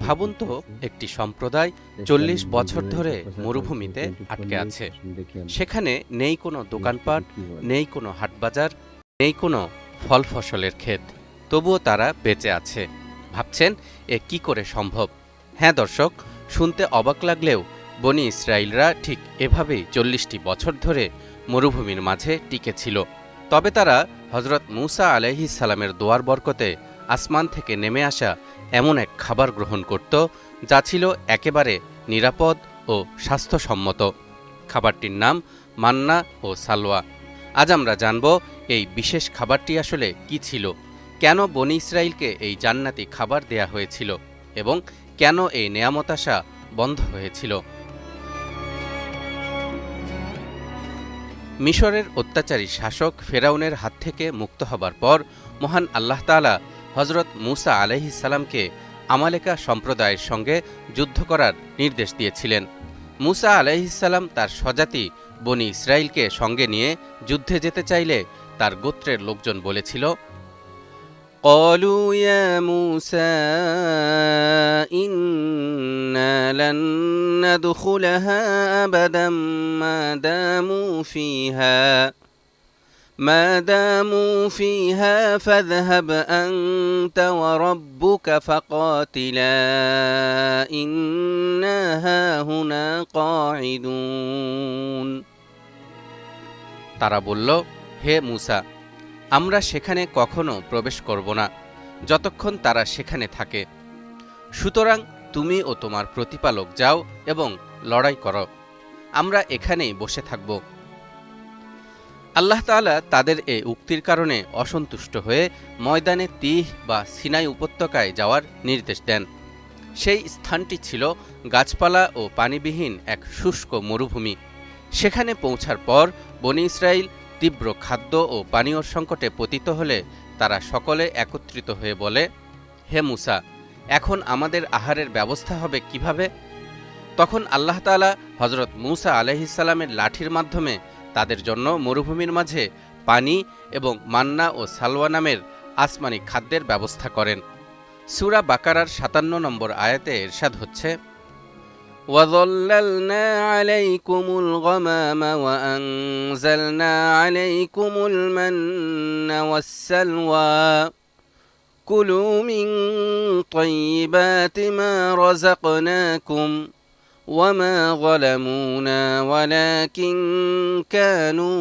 ভাবুন তো, একটি সম্প্রদায় চল্লিশ বছর ধরে মরুভূমিতে আটকে আছে। সেখানে নেই কোনো দোকানপাট, নেই কোনো হাটবাজার, নেই কোনো ফল ফসলের ক্ষেত। তবুও তারা বেঁচে আছে। ভাবছেন, এ কি করে সম্ভব? হ্যাঁ দর্শক, শুনতে অবাক লাগলেও বনি ইসরায়েলরা ঠিক এভাবেই চল্লিশটি বছর ধরে মরুভূমির মাঝে টিকে ছিল। তবে তারা হজরত মুসা আলহি সালামের দোয়ার বরকতে আসমান থেকে নেমে আসা এমন এক খাবার গ্রহণ করত, যা ছিল একেবারে নিরাপদ ও স্বাস্থ্যসম্মত। খাবারটির নাম মান্না ও সালোয়া। আজ আমরা জানব এই বিশেষ খাবারটি আসলে কি ছিল, কেন বনি ইসরায়েলকে এই জান্নাতি খাবার দেয়া হয়েছিল এবং কেন এই নেয়ামত আসা বন্ধ হয়েছিল। মিশরের অত্যাচারী শাসক ফেরাউনের হাত থেকে মুক্ত হবার পর মহান আল্লাহ তাআলা হজরত মুসা আলহিসাল্লামকে আমালেকা সম্প্রদায়ের সঙ্গে যুদ্ধ করার নির্দেশ দিয়েছিলেন মুসা আলহিসাল্লাম তার স্বজাতি বনি ইসরায়েলকে সঙ্গে নিয়ে যুদ্ধে যেতে চাইলে তার গোত্রের লোকজন বলেছিল قالوا يا موسى إنا لن ندخلها أبدا ما داموا فيها ما داموا فيها فاذهب أنت وربك فقاتلا إنا هاهنا قاعدون তারা বলল হে মুসা আমরা সেখানে কখনো প্রবেশ করব না যতক্ষণ তারা সেখানে থাকে সুতরাং তুমি ও তোমার প্রতিপালক যাও এবং লড়াই করো আমরা এখানেই বসে থাকব আল্লাহ তাআলা তাদের এই উক্তির কারণে অসন্তুষ্ট হয়ে ময়দানে তিহ বা সিনাই উপত্যকায় যাওয়ার নির্দেশ দেন। সেই স্থানটি ছিল গাছপালা ও পানিবিহীন এক শুষ্ক মরুভূমি। সেখানে পৌঁছার পর বনি ইসরায়েল তীব্র খাদ্য ও পানীয় সংকটে পতিত হলে তারা সকলে একত্রিত হয়ে বলে, হে মুসা, এখন আমাদের আহারের ব্যবস্থা হবে কীভাবে? তখন আল্লাহ তাআলা হজরত মুসা আলহিসাল্লামের লাঠির মাধ্যমে তাদের জন্য মরুভূমির মাঝে পানি এবং মান্না ও সালওয়া নামের আসমানি খাদ্যের ব্যবস্থা করেন সুরা বাকারার সাতান্ন নম্বর আয়াতে এরশাদ হচ্ছে وظللنا عليكم الغمام وأنزلنا عليكم المن والسلوى كلوا من طيبات ما رزقناكم وما ظلمونا ولكن كانوا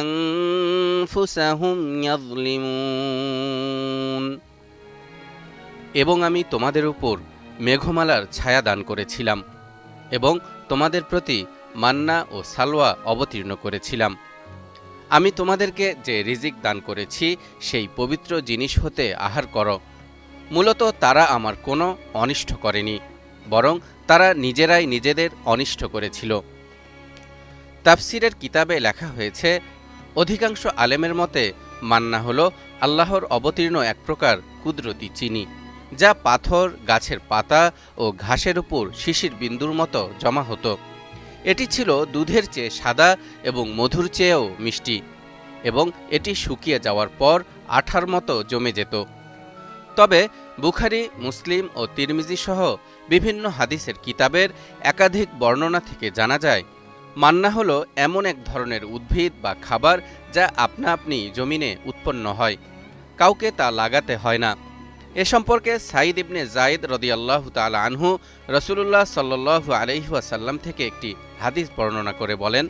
أنفسهم يظلمون এবং আমি তোমাদের উপর মেঘমালার ছায়া দান করেছিলাম এবং তোমাদের প্রতি মান্না ও সালোয়া অবতীর্ণ করেছিলাম আমি তোমাদেরকে যে রিজিক দান করেছি সেই পবিত্র জিনিস হতে আহার করো মূলত তারা আমার কোনো অনিষ্ট করেনি বরং তারা নিজেরাই নিজেদের অনিষ্ট করেছিল। তাফসিরের কিতাবে লেখা হয়েছে, অধিকাংশ আলেমের মতে মান্না হল আল্লাহর অবতীর্ণ এক প্রকার কুদরতি চিনি, যা পাথর, গাছের পাতা ও ঘাসের উপর শিশির বিন্দুর মতো জমা হতো। এটি ছিল দুধের চেয়ে সাদা এবং মধুর চেয়েও মিষ্টি এবং এটি শুকিয়ে যাওয়ার পর আঠার মতো জমে যেত। তবে বুখারি, মুসলিম ও তিরমিজি সহ বিভিন্ন হাদিসের কিতাবের একাধিক বর্ণনা থেকে জানা যায়, মান্না হলো এমন এক ধরনের উদ্ভিদ বা খাবার যা আপনা আপনি জমিনে উৎপন্ন হয়, কাউকে তা লাগাতে হয় না। এ সম্পর্কে সাইদ ইবনে জাইদ রদিয়াল্লাহ তাল আনহু রসুল্লাহ সাল্লু আলহিহাসাল্লাম থেকে একটি হাদিস বর্ণনা করে বলেন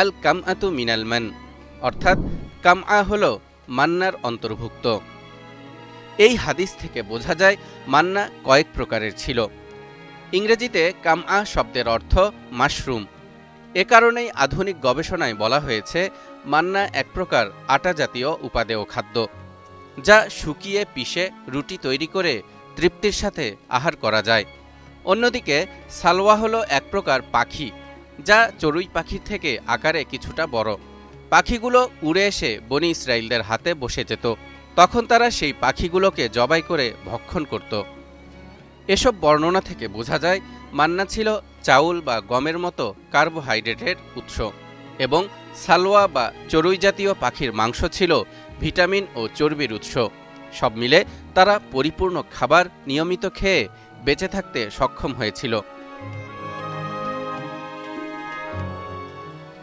আল কাম আতু মিনাল মান, অর্থাৎ কাম আ হল মান্নার অন্তর্ভুক্ত। এই হাদিস থেকে বোঝা যায় মান্না কয়েক প্রকারের ছিল। ইংরেজিতে কাম আ শব্দের অর্থ মাশরুম। এ কারণেই আধুনিক গবেষণায় বলা হয়েছে, মান্না এক প্রকার আটা জাতীয় উপাদেয় খাদ্য, যা শুকিয়ে পিষে রুটি তৈরি করে তৃপ্তির সাথে আহার করা যায়। অন্যদিকে সালোয়া হলো এক প্রকার পাখি, যা চড়ুই পাখির থেকে আকারে কিছুটা বড়। পাখিগুলো উড়ে এসে বনি ইসরায়েলদের হাতে বসে যেত। তখন তারা সেই পাখিগুলোকে জবাই করে ভক্ষণ করত। এসব বর্ণনা থেকে বোঝা যায়, মান্না ছিল চাউল বা গমের মতো কার্বোহাইড্রেটের উৎস এবং সালোয়া বা চড়ুই জাতীয় পাখির মাংস ছিল ভিটামিন ও চর্বির উৎস। সব মিলে তারা পরিপূর্ণ খাবার নিয়মিত খেয়ে বেঁচে থাকতে সক্ষম হয়েছিল।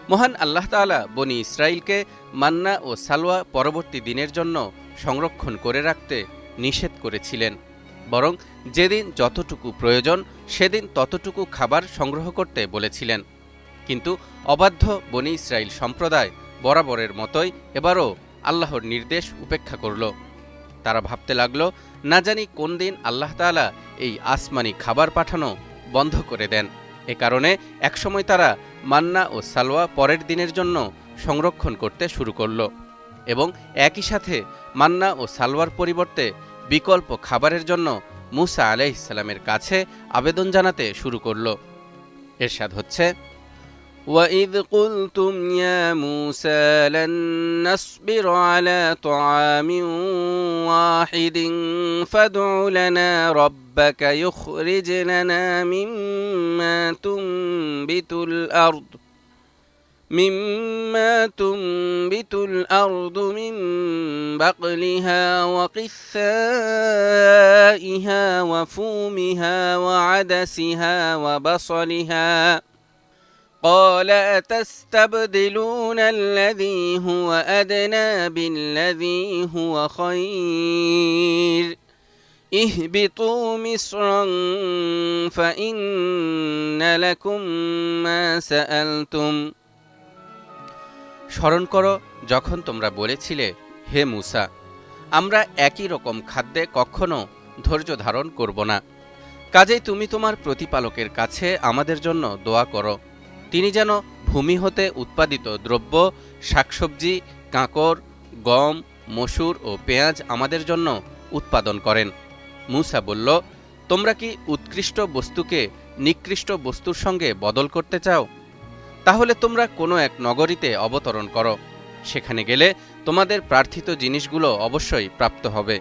মহান আল্লাহ তাআলা বনি ইসরায়েলকে মান্না ও সালোয়া পরবর্তী দিনের জন্য সংরক্ষণ করে রাখতে নিষেধ করেছিলেন। বরং যেদিন যতটুকু প্রয়োজন, সেদিন ততটুকু খাবার সংগ্রহ করতে বলেছিলেন। কিন্তু অবাধ্য বনি ইসরায়েল সম্প্রদায় বরাবরের মতোই এবারও আল্লাহর নির্দেশ উপেক্ষা করল। তারা ভাবতে লাগল, না জানি কোন দিন আল্লাহ তাআলা এই আসমানি খাবার পাঠানো বন্ধ করে দেন। এ কারণে একসময় তারা মান্না ও সালোয়া পরের দিনের জন্য সংরক্ষণ করতে শুরু করল। এবং একই সাথে মান্না ও সালোয়ার পরিবর্তে বিকল্প খাবারের জন্য মুসা আলাইহিসসালামের কাছে আবেদন জানাতে শুরু করল এরশাদ হচ্ছে وإذ قلتم يا موسى لن نصبر على طعام واحد فادع لنا ربك يخرج لنا مما تنبت الأرض مما تنبت الأرض من بقلها وقثائها وفومها وعدسها وبصلها. قال أتستبدلون الذي هو أدنى بالذي هو خير؟ اهبطوا مصرا فإن لكم ما سألتم. স্মরণ করো, যখন তোমরা বলেছিলে, হে মুসা, আমরা একই রকম খাদ্যে কখনো ধৈর্য ধারণ করব না। কাজেই তুমি তোমার প্রতিপালকের কাছে আমাদের জন্য দোয়া করো। তিনি যেন ভূমি হতে উৎপাদিত দ্রব্য, শাকসবজি, কাঁকর, গম, মসুর ও পেঁয়াজ আমাদের জন্য উৎপাদন করেন। মুসা বলল, তোমরা কি উৎকৃষ্ট বস্তুকে নিকৃষ্ট বস্তুর সঙ্গে বদল করতে চাও? তাহলে তোমরা কোনো এক নগরীতে অবতরণ করো। সেখানে গেলে তোমাদের প্রার্থিত জিনিসগুলো অবশ্যই প্রাপ্ত হবে।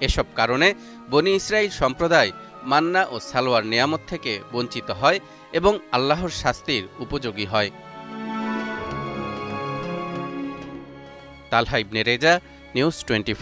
এসব কারণে বনি ইসরায়েল সম্প্রদায় মান্না ও সালোয়ার নিয়ামত থেকে বঞ্চিত হয় এবং আল্লাহর শাস্তির উপযোগী হয়। তালহা রেজা, নিউজ টোয়েন্টি